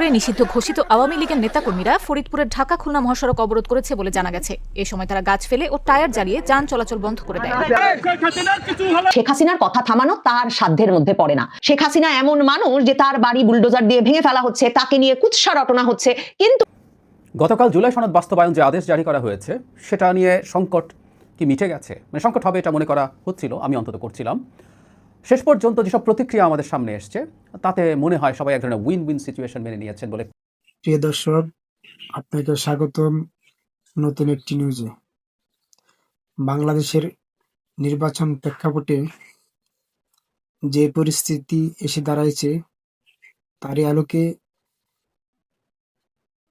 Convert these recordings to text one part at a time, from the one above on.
করে নিষিদ্ধ ঘোষিত আওয়ামী লীগের নেতাকর্মীরা ফরিদপুরের ঢাকা খুলনা মহাসড়ক অবরোধ করেছে বলে জানা গেছে। এ সময় তারা গাছ ফেলে ও টায়ার জ্বালিয়ে যান চলাচল বন্ধ করে দেয়। শেখ হাসিনার কথা থামানো তার সাধ্যের মধ্যে পড়ে না। শেখ হাসিনা এমন মানুষ যে তার বাড়ি বুলডোজার দিয়ে ভেঙে ফেলা হচ্ছে তাকে নিয়ে কুৎসা রটনা হচ্ছে কিন্তু গতকাল জুলাই সনদ বাস্তবায়ন যে আদেশ জারি করা হয়েছে সেটা নিয়ে সংকট কি মিটে গেছে? মানে সংকট হবে এটা মনে করা হচ্ছিল আমি অন্তত করছিলাম। শেষ পর্যন্ত যেসব প্রতিক্রিয়া আমাদের সামনে এসছে, তাতে মনে হয় সবাই এক ধরনের উইন উইন সিচুয়েশন মেনে নিয়েছেন বলে। প্রিয় দর্শক, আপনাকে স্বাগতম নতুন একটি নিউজে বাংলাদেশের নির্বাচন প্রেক্ষাপটে যে পরিস্থিতি এসে দাঁড়াইছে, তারই আলোকে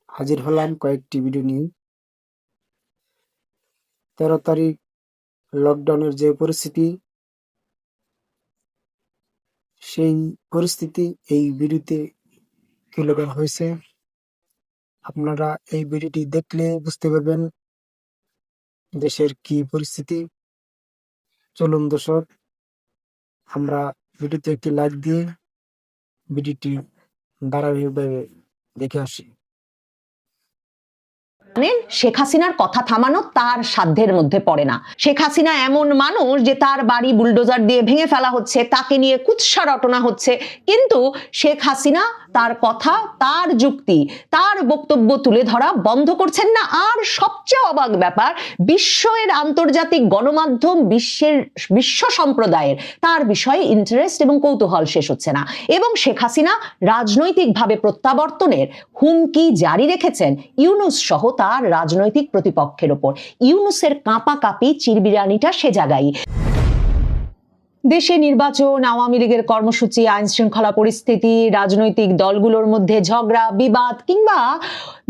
হাজির হলাম কয়েকটি ভিডিও নিয়ে। তেরো তারিখ লকডাউনের যে পরিস্থিতি সেই পরিস্থিতি এই ভিডিওতে তুলে ধরা হয়েছে। আপনারা এই ভিডিওটি দেখলে বুঝতে পারবেন দেশের কি পরিস্থিতি। চলুন দর্শক, আমরা ভিডিওতে একটি লাইক দিয়ে ভিডিওটি ধারাবাহিকভাবে দেখে আসি। জানেন? শেখ হাসিনার কথা থামানো তার সাধ্যের মধ্যে পড়ে না। শেখ হাসিনা এমন মানুষ যে তার বাড়ি বুলডোজার দিয়ে ভেঙে ফেলা হচ্ছে, তাকে নিয়ে কুৎসা রটনা হচ্ছে। কিন্তু শেখ হাসিনা তার কথা, তার যুক্তি, তার বক্তব্য তুলে ধরা বন্ধ করছেন না। আর সবচেয়ে অবাক ব্যাপার বিশ্বের আন্তর্জাতিক গণমাধ্যম বিশ্বের, বিশ্ব সম্প্রদায়ের, তার বিষয়ে ইন্টারেস্ট এবং কৌতূহল শেষ হচ্ছে না। এবং শেখ হাসিনা রাজনৈতিকভাবে প্রত্যাবর্তনের হুমকি জারি রেখেছেন ইউনুস সহ তার রাজনৈতিক প্রতিপক্ষের ওপর। ইউনুসের কাঁপা কাঁপি চিরবিরানিটা সে জায়গায় দেশে নির্বাচন, আওয়ামী লীগের কর্মসূচি আইন শৃঙ্খলা পরিস্থিতি, রাজনৈতিক দলগুলোর মধ্যে ঝগড়া, বিবাদ কিংবা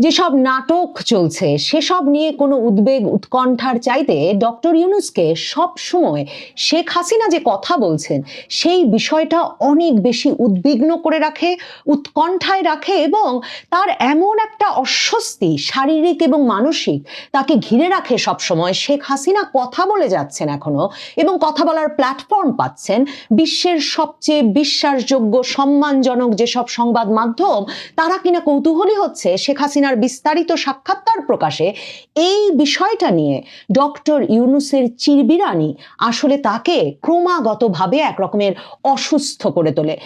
যেসব নাটক চলছে, সেসব নিয়ে কোনো উদ্বেগ, উৎকণ্ঠার চাইতে ডক্টর ইউনুসকে সব সময় শেখ হাসিনা যে কথা বলছেন, সেই বিষয়টা অনেক বেশি উদ্বিগ্ন করে রাখে, উৎকণ্ঠায় রাখে এবং তার এমন একটা অস্বস্তি শারীরিক এবং মানসিক তাকে ঘিরে রাখে সব সময় শেখ হাসিনা কথা বলে যাচ্ছেন এখনও এবং কথা বলার প্ল্যাটফর্ম পাচ্ছেন। বিশ্বের সবচেয়ে বিশ্বাসযোগ্য, সম্মানজনক যেসব সংবাদ মাধ্যম, তারা কিনা কৌতূহলী হচ্ছে, শেখ হাসিনার বিস্তারিত সাক্ষাৎকার প্রকাশে। এই বিষয়টা নিয়ে ডক্টর ইউনুসের চিরবিরানি আসলে তাকে ক্রমাগতভাবে এক রকমের অসুস্থ করে তোলে।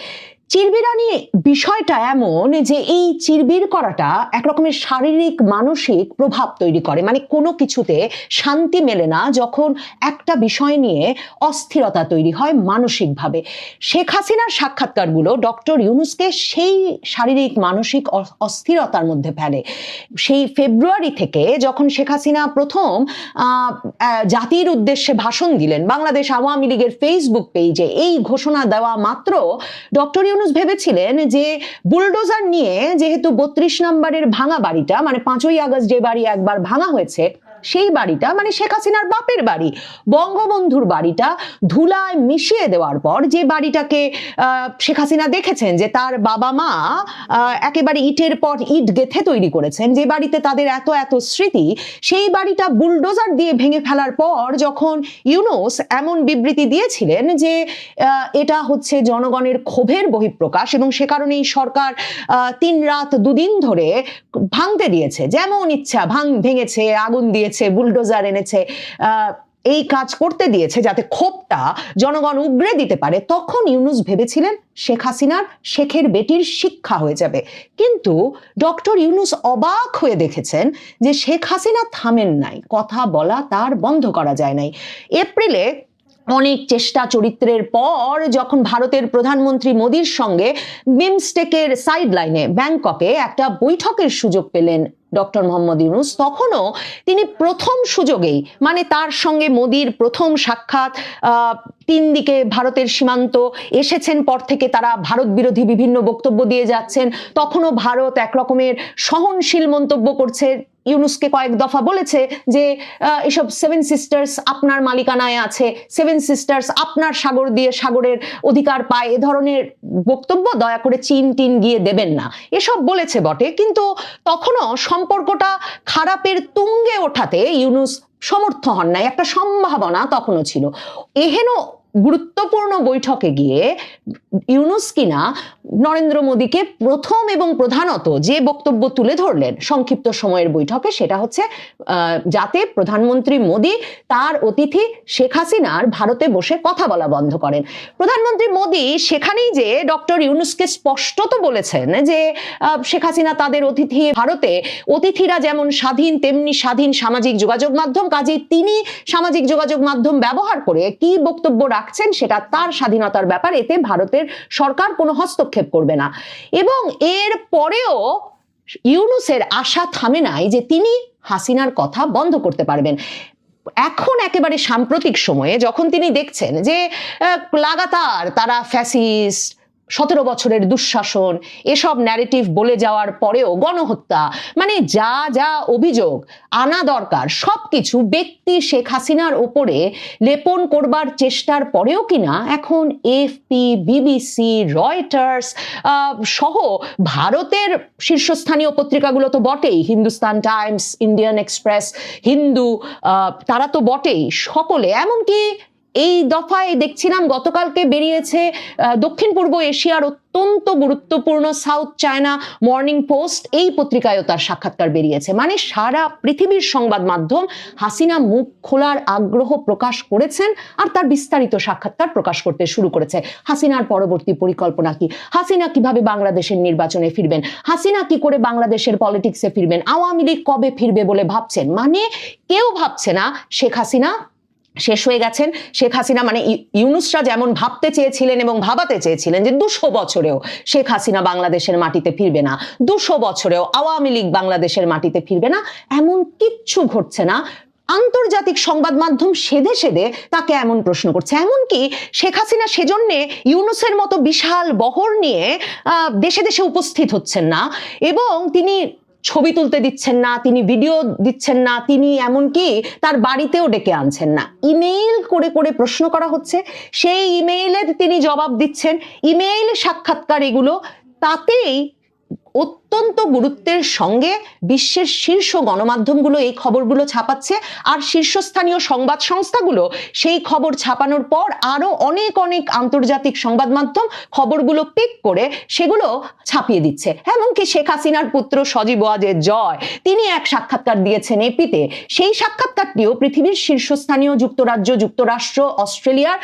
চিরবিরানি বিষয়টা এমন যে এই চিরবির করাটা এক রকমের শারীরিক, মানসিক প্রভাব তৈরি করে। মানে কোনো কিছুতে শান্তি মেলে না যখন একটা বিষয় নিয়ে অস্থিরতা তৈরি হয় মানসিকভাবে। শেখ হাসিনার সাক্ষাৎকারগুলো ডক্টর ইউনুসকে সেই শারীরিক, মানসিক অস্থিরতার মধ্যে ফেলে। সেই ফেব্রুয়ারি থেকে যখন শেখ হাসিনা প্রথম জাতির উদ্দেশ্যে ভাষণ দিলেন, বাংলাদেশ আওয়ামী লীগের ফেসবুক পেজে এই ঘোষণা দেওয়া মাত্র, ডক্টর ইউনুস ভেবেছিলেন যে বুলডোজার নিয়ে যেহেতু বত্রিশ নম্বরের ভাঙা বাড়িটা মানে পাঁচই আগস্ট যে বাড়ি একবার ভাঙা হয়েছে সেই বাড়িটা মানে শেখ হাসিনার বাপের বাড়ি। বঙ্গবন্ধুর বাড়িটা ধুলায় মিশিয়ে দেওয়ার পর যে বাড়িটাকে শেখ হাসিনা দেখেছেন যে তার বাবা মা একেবারে ইটের পর ইট গেথে তৈরি করেছেন, যে বাড়িতে তাদের এত এত স্মৃতি, সেই বাড়িটা বুলডোজার দিয়ে ভেঙে ফেলার পর যখন ইউনুস এমন বিবৃতি দিয়েছিলেন যে এটা হচ্ছে জনগণের ক্ষোভের বহিঃপ্রকাশ এবং সে কারণেই সরকার তিন রাত দুদিন ধরে ভাঙতে দিয়েছে, যেমন ইচ্ছা ভাঙ, ভেঙেছে, আগুন দিয়েছে বুলডোজার এনেছে এই কাজ করতে দিয়েছে যাতে ক্ষোভটা জনগণ উগরে দিতে পারে। তখন ইউনুস ভেবেছিলেন শেখ হাসিনার, শেখের বেটির শিক্ষা হয়ে যাবে। কিন্তু ডক্টর ইউনুস অবাক হয়ে দেখেছেন যে শেখ হাসিনা থামেন নাই, কথা বলা তার বন্ধ করা যায় নাই। এপ্রিলে অনেক চেষ্টা চরিত্রের পর যখন ভারতের প্রধানমন্ত্রী মোদীর সঙ্গে বিমস্টেকের সাইডলাইনে ব্যাংককে একটা বৈঠকের সুযোগ পেলেন ডক্টর মোহাম্মদ ইউনুস, তখনও তিনি প্রথম সুযোগেই মানে তার সঙ্গে মোদির প্রথম সাক্ষাৎ তিন দিকে ভারতের সীমান্ত, এসেছেন পর থেকে তারা ভারত বিরোধী বিভিন্ন বক্তব্য দিয়ে যাচ্ছেন, তখনও ভারত একরকমের সহনশীল মন্তব্য করছে ইউনুসকে কয়েক দফা বলেছে যে এসব সেভেন সিস্টার্স আপনার মালিকানায় আছে। সেভেন সিস্টার্স আপনার সাগর দিয়ে সাগরের অধিকার পায়। এ ধরনের বক্তব্য দয়া করে চীন টিন গিয়ে দেবেন না। এসব বলেছে বটে, কিন্তু তখনও সম্পর্কটা খারাপের তুঙ্গে ওঠাতে ইউনুস সমর্থ হন নাই। একটা সম্ভাবনা তখনও ছিল। এহেন গুরুত্বপূর্ণ বৈঠকে গিয়ে ইউনুস কিনা নরেন্দ্র মোদীকে প্রথম এবং প্রধানত যে বক্তব্য তুলে ধরলেন সংক্ষিপ্ত সময়ের বৈঠকে সেটা হচ্ছে যাতে প্রধানমন্ত্রী মোদী তার অতিথি শেখ হাসিনার ভারতে বসে কথা বলা বন্ধ করেন। প্রধানমন্ত্রী মোদী সেখানেই যে ডক্টর ইউনুসকে স্পষ্টত বলেছেন যে শেখ হাসিনা তাদের অতিথি ভারতে, অতিথিরা যেমন স্বাধীন, তেমনি স্বাধীন সামাজিক যোগাযোগ মাধ্যম, কাজেই তিনি সামাজিক যোগাযোগ মাধ্যম ব্যবহার করে কি বক্তব্য রাখছেন, সেটা তার স্বাধীনতার ব্যাপার। এতে ভারতের সরকার কোনো হস্তক্ষেপ করবে না। এবং এর পরেও ইউনুসের আশা থামে নাই যে তিনি হাসিনার কথা বন্ধ করতে পারবেন। এখন একেবারে সাম্প্রতিক সময়ে যখন তিনি দেখছেন যে লাগাতার তারা ফ্যাসিস্ট সতেরো বছরের দুঃশাসন, এসব ন্যারেটিভ বলে যাওয়ার পরেও গণহত্যা মানে যা যা অভিযোগ, আনা দরকার, সবকিছু ব্যক্তি শেখ হাসিনার ওপরে লেপন করবার চেষ্টার পরেও কিনা এখন এফপি বিবিসি রয়টার্স সহ ভারতের শীর্ষস্থানীয় পত্রিকাগুলো তো বটেই Hindustan Times Indian Express Hindu তারা তো বটেই, সকলে, এমনকি এই দফায় দেখছিলাম গতকালকে বেরিয়েছে দক্ষিণ পূর্ব এশিয়ার অত্যন্ত গুরুত্বপূর্ণ সাউথ চায়না মর্নিং পোস্ট। এই পত্রিকায়ও তার সাক্ষাৎকার বেরিয়েছে। মানে সারা পৃথিবীর সংবাদ মাধ্যম হাসিনা মুখ খোলার আগ্রহ প্রকাশ করেছেন আর তার বিস্তারিত সাক্ষাৎকার প্রকাশ করতে শুরু করেছে। হাসিনার পরবর্তী পরিকল্পনা কি? হাসিনা কীভাবে বাংলাদেশের নির্বাচনে ফিরবেন? হাসিনা কি করে বাংলাদেশের পলিটিক্সে ফিরবেন? আওয়ামী লীগ কবে ফিরবে বলে ভাবছেন? মানে কেউ ভাবছে না শেখ হাসিনা শেষ হয়ে গেছেন শেখ হাসিনা। মানে ইউ- ইউনুসরা যেমন ভাবতে চেয়েছিলেন এবং ভাবাতে চেয়েছিলেন যে দুশো বছরেও শেখ হাসিনা বাংলাদেশের মাটিতে ফিরবে না, দুশো বছরেও আওয়ামী লীগ বাংলাদেশের মাটিতে ফিরবে না, এমন কিচ্ছু ঘটছে না। আন্তর্জাতিক সংবাদ মাধ্যম সেধে সেধে তাকে এমন প্রশ্ন করছে। এমনকি শেখ হাসিনা সেজন্যে ইউনুসের মতো বিশাল বহর নিয়ে দেশে দেশে উপস্থিত হচ্ছেন না। এবং তিনি ছবি তুলতে দিচ্ছেন না, তিনি ভিডিও দিচ্ছেন না, তিনি এমনকি তার বাড়িতেও ডেকে আনছেন না। ইমেইল করে করে প্রশ্ন করা হচ্ছে, সেই ইমেইলের তিনি জবাব দিচ্ছেন। ইমেইল সাক্ষাৎকার এগুলো, তাতেই অত্যন্ত গুরুত্বের সঙ্গে বিশ্বের শীর্ষ গণমাধ্যমগুলো এই খবরগুলো ছাপাচ্ছে, আর শীর্ষস্থানীয় সংবাদ সংস্থাগুলো সেই খবর ছাপানোর পর আরও অনেক অনেক আন্তর্জাতিক সংবাদ মাধ্যম খবরগুলো পিক করে সেগুলো ছাপিয়ে দিচ্ছে। এমনকি শেখ হাসিনার পুত্র সজীব ওয়াজেদ জয়, তিনি এক সাক্ষাৎকার দিয়েছেন এপিতে। সেই সাক্ষাৎকারটিও পৃথিবীর শীর্ষস্থানীয় যুক্তরাজ্য, যুক্তরাষ্ট্র, অস্ট্রেলিয়ার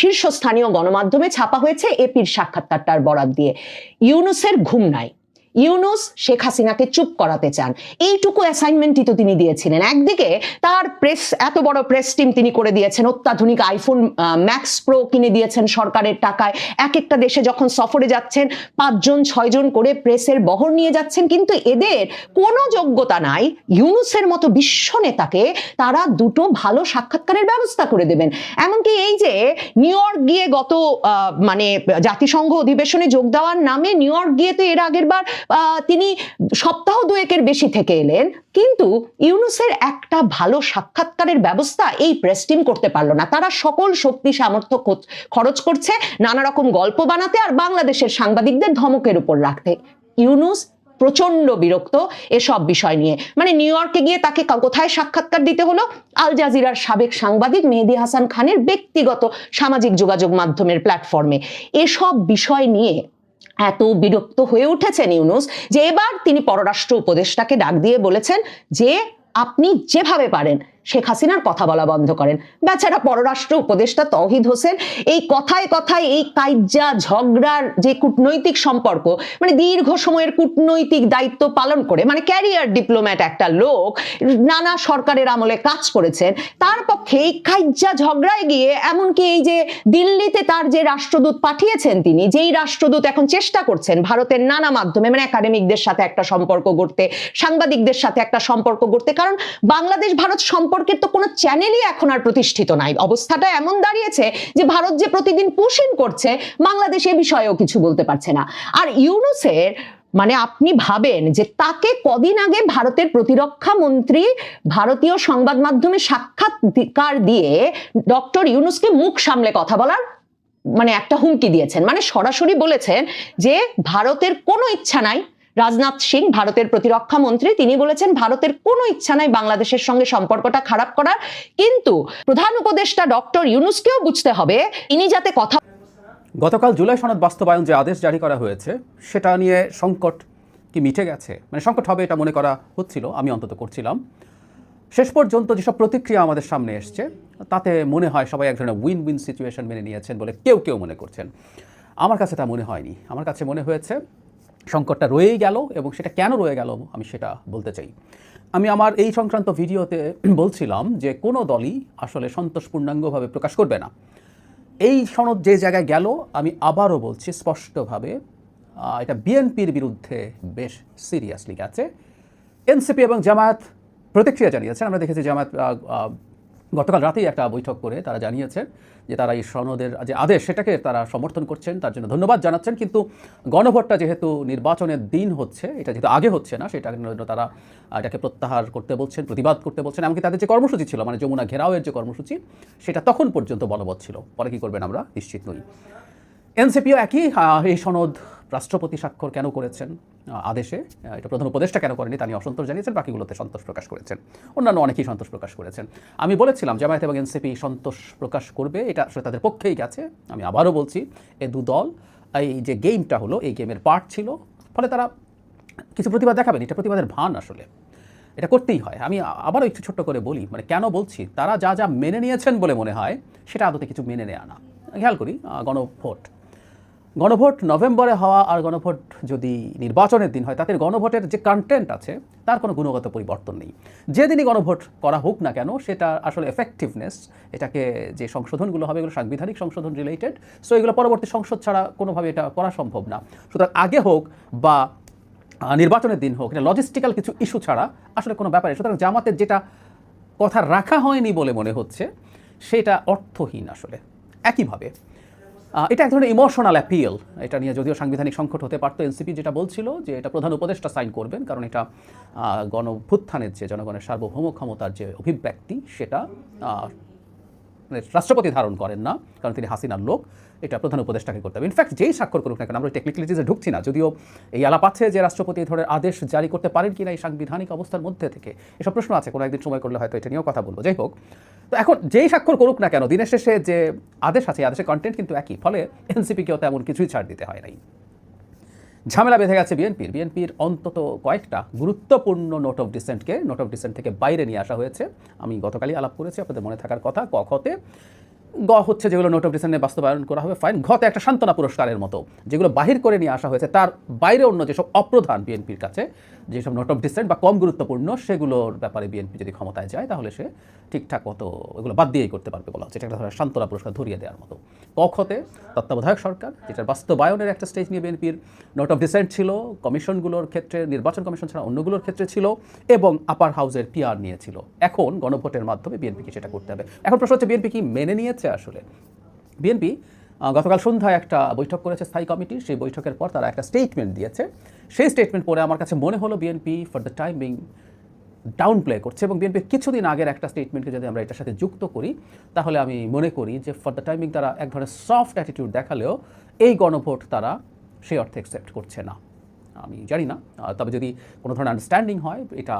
শীর্ষস্থানীয় গণমাধ্যমে ছাপা হয়েছে এপির সাক্ষাৎকারটার বরাদ দিয়ে। ইউনুসের ঘুম নাই। ইউনুস শেখ হাসিনাকে চুপ করাতে চান। এইটুকু অ্যাসাইনমেন্টই তো তিনি দিয়েছিলেন। একদিকে তার প্রেস এত বড় প্রেস টিম তিনি করে দিয়েছেন। অত্যাধুনিক আইফোন ম্যাক্স প্রো কিনে দিয়েছেন সরকারের টাকায়। এক একটা দেশে যখন সফরে যাচ্ছেন, পাঁচজন, ছয়জন করে প্রেসের বহর নিয়ে যাচ্ছেন। কিন্তু এদের কোনো যোগ্যতা নাই। ইউনুসের মতো বিশ্ব নেতাকে তারা দুটো ভালো সাক্ষাৎকারের ব্যবস্থা করে দেবেন। এমনকি এই যে নিউ ইয়র্ক গিয়ে গত মানে জাতিসংঘ অধিবেশনে যোগ দেওয়ার নামে নিউ ইয়র্ক গিয়ে তো এর আগের বার তিনি সপ্তাহ দুয়েকের বেশি থেকে এলেন, কিন্তু ইউনুসের একটা ভালো সাক্ষাৎকারের ব্যবস্থা এই প্রেস টিম করতে পারল না। তারা সকল শক্তি, সামর্থ্য খরচ করছে, নানা রকম গল্প বানাতে আর বাংলাদেশের সাংবাদিকদের ধমকের উপর রাখতে। ইউনুস প্রচণ্ড বিরক্ত এসব বিষয় নিয়ে। মানে নিউ ইয়র্কে গিয়ে তাকে কোথায় সাক্ষাৎকার দিতে হলো? আল জাজিরার সাবেক সাংবাদিক মেহেদি হাসান খানের ব্যক্তিগত সামাজিক যোগাযোগ মাধ্যমের প্ল্যাটফর্মে এসব বিষয় নিয়ে এত বিরক্ত হয়ে উঠেছেন ইউনুস যে এবার তিনি পররাষ্ট্র উপদেষ্টাকে ডাক দিয়ে বলেছেন যে আপনি যেভাবে পারেন শেখ হাসিনার কথা বলা বন্ধ করেন। বেচারা পররাষ্ট্র উপদেষ্টা তৌহিদ হোসেন এই কথায় কথায় এই কাইজা ঝগড়ার যে কূটনৈতিক সম্পর্ক মানে দীর্ঘ সময়ের কূটনৈতিক দায়িত্ব পালন করে মানে ক্যারিয়ার ডিপ্লোম্যাট একটা লোক, নানা সরকারের আমলে কাজ করেছেন, তার পক্ষে এই কাইজা ঝগড়ায় গিয়ে এমনকি এই যে দিল্লিতে তার যে রাষ্ট্রদূত পাঠিয়েছেন তিনি, যেই রাষ্ট্রদূত এখন চেষ্টা করছেন ভারতের নানা মাধ্যমে মানে একাডেমিকদের সাথে একটা সম্পর্ক গড়তে, সাংবাদিকদের সাথে একটা সম্পর্ক গড়তে, কারণ বাংলাদেশ ভারত সম্পর্কের তো কোনো চ্যানেলই এখন আর প্রতিষ্ঠিত নাই। অবস্থাটা এমন দাঁড়িয়েছে যে ভারত যে প্রতিদিন পুষিন করছে, বাংলাদেশ এ বিষয়েও কিছু বলতে পারছে না। আর ইউনুসের মানে আপনি ভাবেন যে তাকে কদিন আগে ভারতের প্রতিরক্ষা মন্ত্রী ভারতীয় সংবাদ মাধ্যমে সাক্ষাৎকার দিয়ে ডক্টর ইউনুসকে মুখ সামলে কথা বলার মানে একটা হুমকি দিয়েছেন। মানে সরাসরি বলেছেন যে ভারতের কোনো ইচ্ছা নাই রাজনাথ সিং, ভারতের প্রতিরক্ষা মন্ত্রী। তিনি বলেছেন, ভারতের কোনো ইচ্ছা নাই বাংলাদেশের সঙ্গে সম্পর্কটা খারাপ করার। কিন্তু প্রধান উপদেষ্টা ডক্টর ইউনুসকেও বুঝতে হবে, ইনি যাতে কথা গতকাল জুলাই সনদ বাস্তবায়ন যে আদেশ জারি করা হয়েছে, সেটা নিয়ে সংকট কি মিটে গেছে? মানে সংকট হবে এটা মনে করা হচ্ছিল, আমি অন্তত করছিলাম। শেষ পর্যন্ত যেসব প্রতিক্রিয়া আমাদের সামনে এসছে, তাতে মনে হয় সবাই এক ধরনের উইন উইন সিচুয়েশন মেনে নিয়েছেন বলে কেউ কেউ মনে করছেন। আমার কাছে তা মনে হয়নি। আমার কাছে মনে হয়েছে সংকটটা রয়েই গেল এবং সেটা কেন রয়ে গেল আমি সেটা বলতে চাই। আমি আমার এই সংক্রান্ত ভিডিওতে বলছিলাম যে কোনো দলই আসলে সন্তোষপূর্ণাঙ্গভাবে প্রকাশ করবে না। এই সনদ যে জায়গায় গেল, আমি আবারও বলছি স্পষ্টভাবে এটা বিএনপির বিরুদ্ধে বেশ সিরিয়াসলি গেছে। এনসিপি এবং জামায়াত প্রতিক্রিয়া জানিয়েছেন। আমরা দেখেছি জামায়াত গতকাল রাতেই একটা বৈঠক করে তারা জানিয়েছেন যে তারা এই সনদের যে আদেশ সেটাকে তারা সমর্থন করছেন, তার জন্য ধন্যবাদ জানাচ্ছেন। কিন্তু গণভোটটা যেহেতু নির্বাচনের দিন হচ্ছে, এটা যেহেতু আগে হচ্ছে না জন্য তারা এটাকে প্রত্যাহার করতে বলছেন, প্রতিবাদ করতে বলছেন, এমনকি তাদের যে কর্মসূচি ছিল মানে যমুনা ঘেরাওয়ের যে কর্মসূচি, সেটা তখন পর্যন্ত বলবৎ ছিল। পরে কী করবেন আমরা? নিশ্চিত নই। এনসিপিও একই এই সনদ রাষ্ট্রপতি স্বাক্ষর কেন করেছেন? আদেশে এটা প্রধান উপদেষ্টা কেন করেনি তা নিয়ে অসন্তোষ জানিয়েছেন, বাকিগুলোতে সন্তোষ প্রকাশ করেছেন। অন্যান্য অনেকেই সন্তোষ প্রকাশ করেছেন। আমি বলেছিলাম, জামায়াত এবং এনসিপি সন্তোষ প্রকাশ করবে, এটা আসলে তাদের পক্ষেই গেছে। আমি আবারও বলছি, এ দু দল, এই যে গেমটা হলো, এই গেমের পার্ট ছিল, ফলে তারা কিছু প্রতিবাদ দেখাবেন। এটা প্রতিবাদের ভান আসলে। এটা করতেই হয়। আমি আবারও একটু ছোট্ট করে বলি মানে কেন বলছি, তারা যা যা মেনে নিয়েছেন বলে মনে হয়, সেটা আদতে কিছু মেনে নেওয়া না। খেয়াল করি গণভোট। গণভোট নভেম্বরে হওয়া আর গণভোট যদি নির্বাচনের দিন হয়, তাতে গণভোটের যে কন্টেন্ট আছে, তার কোনো গুণগত পরিবর্তন নেই। যেদিনই গণভোট করা হোক না কেন, সেটা আসলে এফেক্টিভনেস এটাকে যে সংশোধনগুলো হবে, এগুলো সাংবিধানিক সংশোধন রিলেটেড সো এগুলো পরবর্তী সংসদ ছাড়া কোনোভাবে এটা করা সম্ভব না। সুতরাং আগে হোক বা নির্বাচনের দিন হোক, এটা লজিস্টিক্যাল কিছু ইস্যু ছাড়া আসলে কোনো ব্যাপারে সুতরাং জামাতের যেটা কথা রাখা হয়নি বলে মনে হচ্ছে, সেটা অর্থহীন আসলে। একইভাবে এটা এক ধরনের ইমোশনাল অ্যাপিল এটা নিয়ে যদিও সাংবিধানিক সংকট হতে পারতো, এনসিপি যেটা বলছিল যে এটা প্রধান উপদেষ্টা সাইন করবেন, কারণ এটা গণভুত্থানের গণভ্যুত্থানের যে জনগণের সার্বভৌম ক্ষমতার যে অভিব্যক্তি, সেটা রাষ্ট্রপতি ধারণ করেন না, কারণ তিনি হাসিনার লোক। এটা প্রধান উপদেষ্টাকে করতে হবে। ইনফ্যাক্ট যেই স্বাক্ষর করুক না কেন, আমরা টেকনিক্যালিটিসে ঢুকছি না। যদিও এই আলাপ আছে যে রাষ্ট্রপতি এই ধরনের আদেশ জারি করতে পারেন কিনা এই সাংবিধানিক অবস্থার মধ্যে থেকে, এসব প্রশ্ন আছে। কোনো একদিন সময় করলে হয়তো এটা নিয়েও কথা বলব। যাই হোক, তো এখন যেই স্বাক্ষর করুক না কেন, দিনের শেষে যে আদেশ আছে, এই আদেশের কন্টেন্ট কিন্তু একই। ফলে এনসিপিকেও তেমন কিছুই ছাড় দিতে হয় নাই। ঝামেলা বেঁধে গেছে বিএনপির। বিএনপির অন্তত কয়েকটা গুরুত্বপূর্ণ note of dissent note of dissent থেকে বাইরে নিয়ে আসা হয়েছে। আমি গতকালই আলাপ করেছি, আপনাদের মনে থাকার কথা কখতে খতে। গ হচ্ছে যেগুলো নোট অফ ডিসেন্টে বাস্তবায়ন করা হবে ফাইন ঘতে একটা সান্ত্বনা পুরস্কারের মতো, যেগুলো বাহির করে নিয়ে আসা হয়েছে, তার বাইরে অন্য যেসব অপ্রধান বিএনপির কাছে যেসব নোট অফ ডিসেন্ট বা কম গুরুত্বপূর্ণ সেগুলোর ব্যাপারে বিএনপি যদি ক্ষমতায় যায়, তাহলে সে ঠিকঠাক মতো এগুলো বাদ দিয়েই করতে পারবে বলা হচ্ছে। এটা একটা ধরনের সান্ত্বনা পুরস্কার ধরিয়ে দেওয়ার মতো। কখতে তত্ত্বাবধায়ক সরকার, যেটার বাস্তবায়নের একটা স্টেজ নিয়ে বিএনপির নোট অফ ডিসেন্ট ছিল, কমিশনগুলোর ক্ষেত্রে, নির্বাচন কমিশন ছাড়া অন্যগুলোর ক্ষেত্রে ছিল এবং আপার হাউসের পিআর নিয়েছিল এখন গণভোটের মাধ্যমে বিএনপিকে সেটা করতে হবে। এখন প্রশ্ন হচ্ছে বিএনপি কি মেনে নিয়েছে আসলে? বিএনপি গতকাল সন্ধ্যায় একটা বৈঠক করেছে স্থায়ী কমিটি। সেই বৈঠকের পর তারা একটা স্টেটমেন্ট দিয়েছে। সেই স্টেটমেন্ট পরে আমার কাছে মনে হলো BNP for the time being down play করছে এবং বিএনপির কিছুদিন আগের একটা স্টেটমেন্টকে যদি আমরা এটার সাথে যুক্ত করি, তাহলে আমি মনে করি যে ফর দ্য টাইমিং তারা এক ধরনের সফট অ্যাটিটিউড দেখালেও এই গণভোট তারা সেই অর্থে অ্যাকসেপ্ট করছে না। আমি জানি না তবে যদি কোনো ধরনের আন্ডারস্ট্যান্ডিং হয়, এটা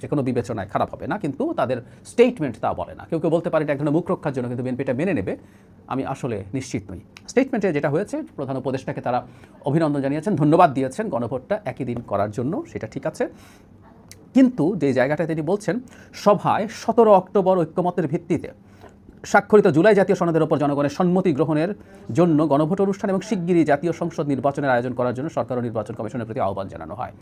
যে কোনো বিবেচনায় খারাপ হবে না, কিন্তু তাদের স্টেটমেন্ট তা বলে না। কেউ কেউ বলতে পারে এটা এক ধরনের মুখ রক্ষার জন্য, কিন্তু বিএনপিটা মেনে নেবে। আমি আসলে নিশ্চিত নই। স্টেটমেন্টে যেটা হয়েছে, প্রধান উপদেষ্টাকে তারা অভিনন্দন জানিয়েছেন, ধন্যবাদ দিয়েছেন, গণভোটটা একই দিন করার জন্য, সেটা ঠিক আছে। কিন্তু যে জায়গাটা তিনি বলছেন, সভায় সতেরো অক্টোবর ঐক্যমতের ভিত্তিতে স্বাক্ষরিত জুলাই জাতীয় সনদের ওপর জনগণের সম্মতি গ্রহণের জন্য গণভোট অনুষ্ঠান এবং শিগগিরই জাতীয় সংসদ নির্বাচনের আয়োজন করার জন্য সরকার ও নির্বাচন কমিশনের প্রতি আহ্বান জানানো হয়।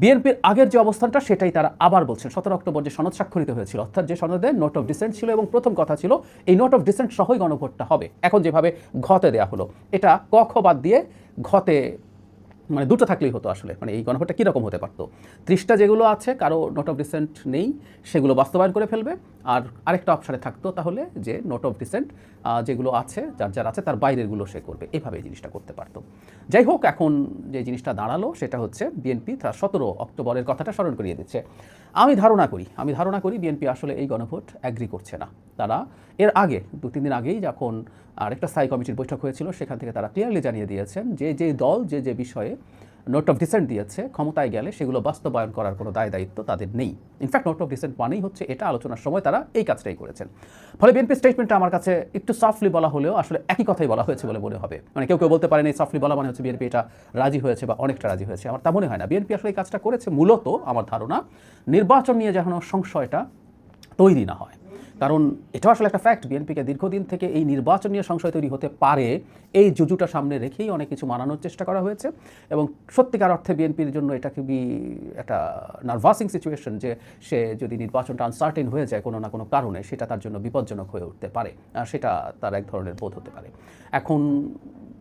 বিএনপির আগের যে অবস্থানটা, সেটাই তারা আবার বলছেন। সতেরো অক্টোবর যে সনদ স্বাক্ষরিত হয়েছিল, অর্থাৎ যে সনদে নোট অফ ডিসেন্ট ছিল এবং প্রথম কথা ছিল, এই নোট অফ ডিসেন্ট সহই গণভোটটা হবে। এখন যেভাবে ঘতে দেয়া হলো, এটা ক খ বাদ দিয়ে ঘতে মানে দুটো থাকলেই হতো আসলে মানে এই গণভোটটা কীরকম হতে পারতো? ত্রিশটা যেগুলো আছে, কারও নোট অফ ডিসেন্ট নেই, সেগুলো বাস্তবায়ন করে ফেলবে। আর আরেকটা অপশানে থাকতো তাহলে যে নোট অফ ডিসেন্ট যেগুলো আছে, যার যার আছে, তার বাইরেরগুলো সে করবে। এভাবে জিনিসটা করতে পারতো। যাই হোক, এখন যে জিনিসটা দাঁড়াল, সেটা হচ্ছে বিএনপি তার সতেরো অক্টোবরের কথাটা স্মরণ করিয়ে দিচ্ছে। আমি ধারণা করি, আমি ধারণা করি বিএনপি আসলে এই গণভোট অ্যাগ্রি করছে না। তারা এর আগে দু তিন দিন আগেই যখন আরেকটা স্থায়ী কমিটির বৈঠক হয়েছিল, সেখান থেকে তারা ক্লিয়ারলি জানিয়ে দিয়েছেন যে যে দল, যে যে বিষয়ে নোট অফ ডিসেন্ট দিয়েছে, ক্ষমতায় গেলে সেগুলো বাস্তবায়ন করার কোনো দায় দায়িত্ব তাদের নেই। ইনফ্যাক্ট নোট অফ ডিসেন্ট মানেই হচ্ছে এটা আলোচনার সময় তারা এই কাজটাই করেছেন। ফলে বিএনপি স্টেটমেন্টটা আমার কাছে একটু সফটলি বলা হলেও আসলে একই কথাই বলা হয়েছে বলে মনে হবে। মানে কেউ কেউ বলতে পারেন এই সফটলি বলা মানে হচ্ছে বিএনপি এটা রাজি হয়েছে বা অনেকটা রাজি হয়েছে। আমার তা মনে হয় না। বিএনপি আসলে এই কাজটা করেছে মূলত, আমার ধারণা, নির্বাচন নিয়ে যেন সংশয়টা তৈরি না হয়। কারণ এটাও আসলে একটা ফ্যাক্ট বিএনপিকে দীর্ঘদিন থেকে এই নির্বাচনীয় নিয়ে সংশয় তৈরি হতে পারে। এই জুজুটা সামনে রেখেই অনেক কিছু মানানোর চেষ্টা করা হয়েছে এবং সত্যিকার অর্থে বিএনপির জন্য এটা খুবই একটা নার্ভাসিং সিচুয়েশন যে সে যদি নির্বাচনটা আনসার্টেন হয়ে যায় কোনো না কোনো কারণে, সেটা তার জন্য বিপজ্জনক হয়ে উঠতে পারে। সেটা তার এক ধরনের বোধ হতে পারে। এখন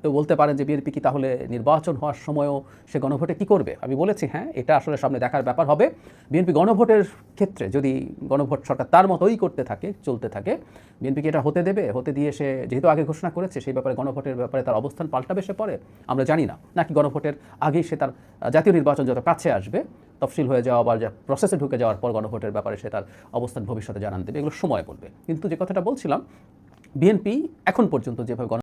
কেউ বলতে পারেন যে বিএনপি কি তাহলে নির্বাচন হওয়ার সময়ও সে গণভোটে কি করবে? আমি বলেছি হ্যাঁ এটা আসলে সামনে দেখার ব্যাপার হবে। বিএনপি গণভোটের ক্ষেত্রে যদি গণভোট সরকার তার মতোই করতে থাকে, চলতে থাকে, বিএনপি কি এটা হতে দেবে? হতে দিয়ে সে যেহেতু আগে ঘোষণা করেছে, সেই ব্যাপারে গণভোটের ব্যাপারে তার অবস্থান পাল্টাবে সে পরে? আমরা জানি না। নাকি গণভোটের আগেই সে তার জাতীয় নির্বাচন যত কাছে আসবে, তফসিল হয়ে যাওয়া বা প্রসেসে ঢুকে যাওয়ার পর গণভোটের ব্যাপারে সে তার অবস্থান ভবিষ্যতে জানান দেবে। এগুলো সময় বলবে। কিন্তু যে কথাটা বলছিলাম, বিএনপি এখন পর্যন্ত যেভাবে